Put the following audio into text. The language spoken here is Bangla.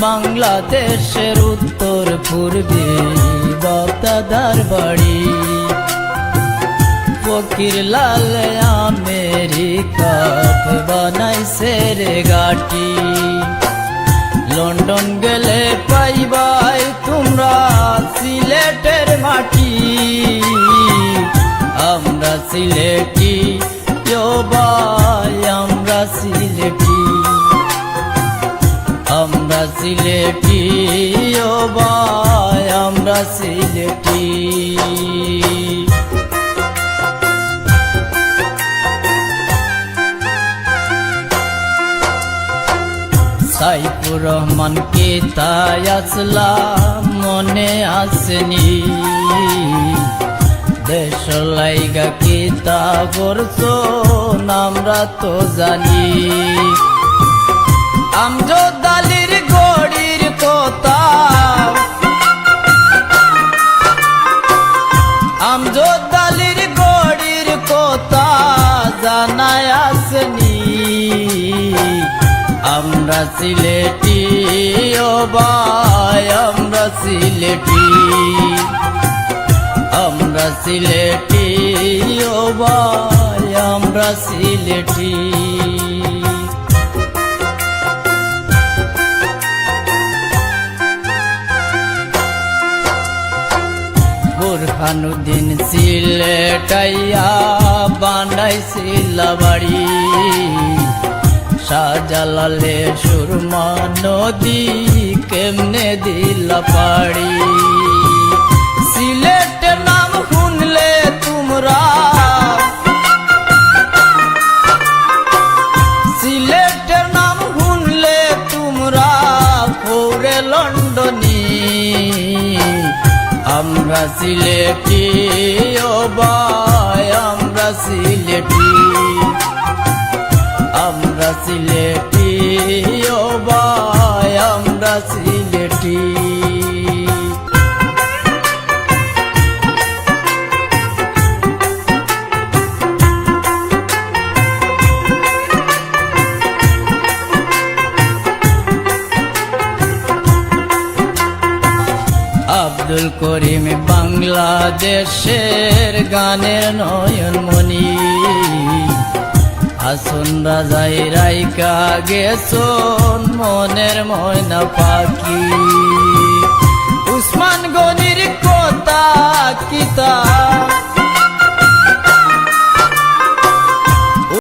বাংলাদেশের উত্তর, পূর্বে বক্তাদার বাড়ি। ফকির লাল আমেরিকা বানাইছে রে গাটি লন্ডন গেলে পাইবাই তোমরা সিলেটের মাটি। আমরা সিলেটি ভাই আমরা সিলেটি। সিলেটি ও ভাই, আমরা সিলেটি সাইফুর রহমানকে তাই আসলাম মনে আসেনি। দেশ লাইগা কি তা করছ? আমরা তো জানি। আমজদালির জানায় আসেনি আমরা সিলেটি, ও ভাই, আমরা সিলেটি। আমরা সিলেটি, ও ভাই, আমরা সিলেটি। বুরহানুদ্দিন সিলেটাইয়া বানাইছিল শাহজালালে সুরমা নদী কেমনে দিল পাড়ি? সিলেট নাম শুনলে তোমরা। সিলেটের নাম শুনলে তোমরা পৌরে লন্ডনী। আমরা সিলেটি আমরা সিলেটি আমরা সিলেটি ও আব্দুল করিম বাংলাদেশের গানের নয়নমণি আসুন রাজাই রাইকা গেছন মনের ময়না পাখি।